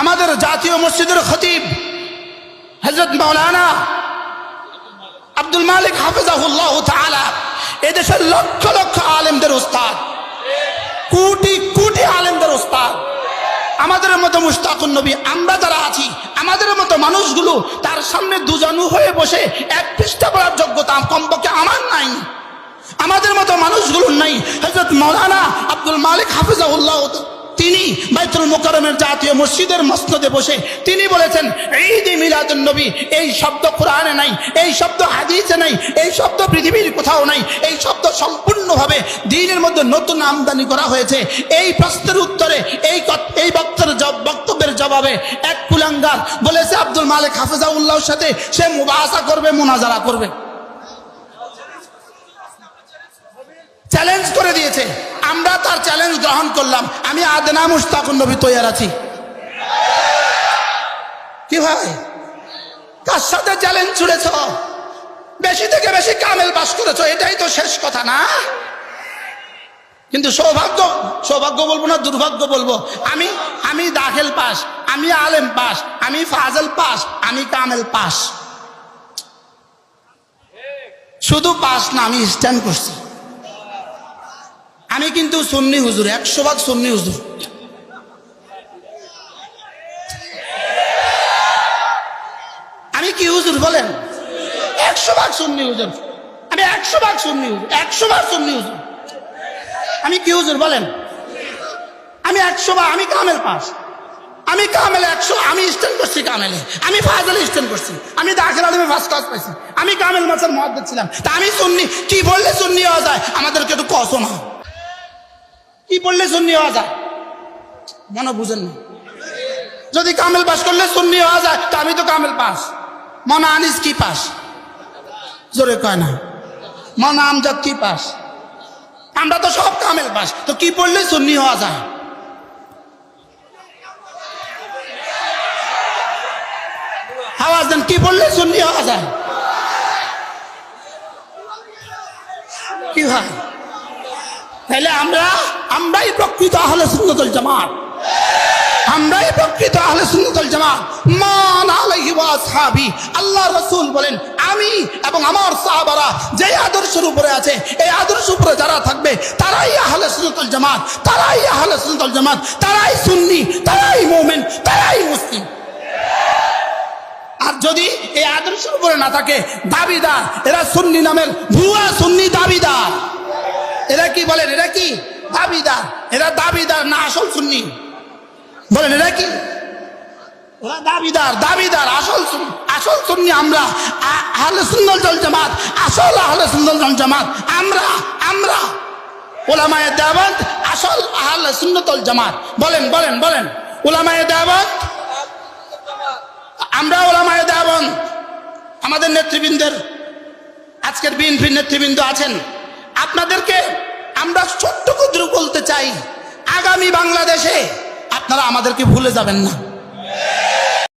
আমাদের জাতীয় মসজিদের খতিব হজরত মৌলানা আব্দুল মালিক হাফিজাহুল্লাহ এদেশের লক্ষ লক্ষ আলেমদের উস্তাদ কোটি কোটি আলেমদের উস্তাদ আমাদের মতো মুস্তাকুন নবী আমরা যারা আছি, আমাদের মতো মানুষগুলো তার সামনে দুজনু হয়ে বসে এক পৃষ্ঠা পড়ার যোগ্যতা কমপক্ষে আমার নাই। আমাদের মতো মানুষগুলো নাই। হজরত মৌলানা আব্দুল মালিক হাফিজাউল্লাহ তিনি বাইতুল মোকারমের জাতীয় মসজিদের মসনদে বসে তিনি বলেছেন, ঈদ মিলাদুন নবী, এই শব্দ কোরআনে নাই, এই শব্দ হাদিসে নাই, এই শব্দ পৃথিবীর কোথাও নাই, এই শব্দ সম্পূর্ণভাবে দিনের মধ্যে নতুন আমদানি করা হয়েছে। এই প্রশ্নের উত্তরে এই এই বক্তব্যের জব- বক্তব্যের জবাবে এক কুলাঙ্গার বলেছে, আব্দুল মালিক হাফিজাউল্লাহর সাথে সে মুবাসা করবে, মোনাজারা করবে। চ্যালেঞ্জ করে দিয়েছে। আমরা তার চ্যালেঞ্জ গ্রহণ করলাম। আমি আদনা মুস্তাকুন নবী তৈয়ার আছি। কি ভাই? কার সাথে চ্যালেঞ্জ ছুড়েছ? বেশি থেকে বেশি কামেল পাস করেছ, এটাই তো শেষ কথা না? কিন্তু সৌভাগ্য সৌভাগ্য বলব না, দুর্ভাগ্য বলব। আমি আমি দাখিল পাস, আমি আলেম পাস, আমি ফাজল পাস, আমি কামেল পাস। শুধু পাস না, আমি স্ট্যান্ড করছি। আমি কিন্তু সুন্নি হুজুর, একশো ভাগ সুন্নি হুজুর। আমি কি হুজুর বলেন? একশো ভাগ সুন্নি হুজুর। আমি একশো ভাগ সুন্নি হুজুর, একশো ভাগ সুন্নি হুজুর। আমি কি হুজুর বলেন? আমি একশো ভাগ, আমি কামেল পাস। আমি কামেলে একশো, আমি স্ট্যান্ড করছি কামেলে। আমি ফাজলে স্ট্যান্ড করছি। আমি দাখিল আলমে ফার্স্ট ক্লাস পাইছি। আমি কামেল মাসের মহাদ্দ ছিলাম। তা আমি সুন্নি, কি বললে সুন্নি হওয়া যায়? আমাদেরকে একটু কষো না। কি পড়লে সুন্নি হওয়া যায়? মনে বুঝেন না। যদি কামেল পাস করলে সুন্নি হওয়া যায়, তা আমি তো কামেল পাস। মনে আনিস কি পাস? জোরে কয় না। মনে আমজাদ কি পাস? আমরা তো সব কামেল পাস। তো কি পড়লে সুন্নি হওয়া যায়? আওয়াজ দেন, কি পড়লে সুন্নি হওয়া যায়? কি হয়? তাহলে আমরা আমরাই প্রকৃত আহলে সুন্নতুল জামাত। আমরাই প্রকৃত আহলে সুন্নতুল জামাত। মান আলাইহি ওয়া আল্লাহ রাসূল বলেন, আমি এবং আমার সাহাবারা যে আদর্শের উপরে আছে, এই আদর্শ উপরে যারা থাকবে, তারাই আহলে সুন্নতুল জামাত, তারাই আহলে সুন্নতুল জামাত, তারাই সুন্নি, তারাই মুমিন, তারাই মুসলিম। আর যদি এই আদর্শের উপরে না থাকে, দাবিদার, এরা সুন্নি নামের ভুয়া সুন্নি দাবিদার। এরা কি বলেন, এরা কি? দাবিদার, এরা দাবিদার, না আসল সুন্নি। বলেন, এরা কি? দাবিদার দাবিদার, আসল আসল আমরা। সুন্নাল জল আসল সুন্নাল জল আমরা আমরা। ওলামায়ে আসল বলেন বলেন বলেন। ওলামায়ে আমরা ওলামায়ে আমাদের নেতৃবৃন্দের, আজকের বিএনপির নেতৃবৃন্দ আছেন। আপনাদেরকে চাই আগামী বাংলাদেশে আপনারা আমাদেরকে ভুলে যাবেন না।